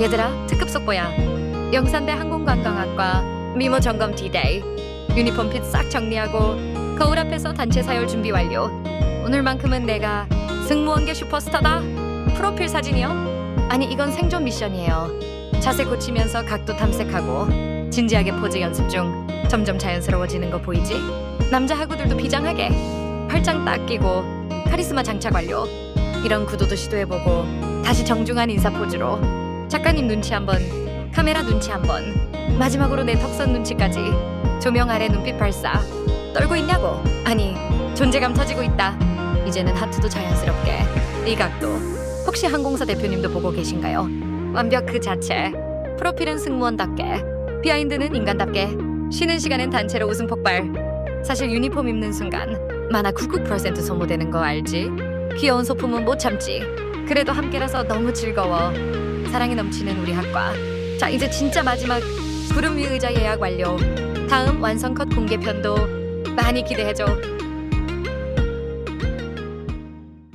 얘들아 특급 속보야. 영산대 항공관광학과 미모 점검 D-Day. 유니폼 핏 싹 정리하고 거울 앞에서 단체 사열 준비 완료. 오늘만큼은 내가 승무원계 슈퍼스타다. 프로필 사진이요? 아니 이건 생존 미션이에요. 자세 고치면서 각도 탐색하고 진지하게 포즈 연습 중 점점 자연스러워지는 거 보이지? 남자 하구들도 비장하게. 팔짱 딱 끼고 카리스마 장착 완료. 이런 구도도 시도해보고 다시 정중한 인사 포즈로 작가님 눈치 한번 카메라 눈치 한번 마지막으로 내 턱선 눈치까지 조명 아래 눈빛 발사. 떨고 있냐고? 아니 존재감 터지고 있다. 이제는 하트도 자연스럽게. 이 각도. 혹시 항공사 대표님도 보고 계신가요? 완벽 그 자체. 프로필은 승무원답게. 비하인드는 인간답게. 쉬는 시간엔 단체로 웃음 폭발. 사실 유니폼 입는 순간 만화 99% 소모되는 거 알지? 귀여운 소품은 못 참지. 그래도 함께라서 너무 즐거워 사랑이 넘치는 우리 학과. 자 이제 진짜 마지막 구름 위 의자 예약 완료. 다음 완성 컷 공개편도 많이 기대해줘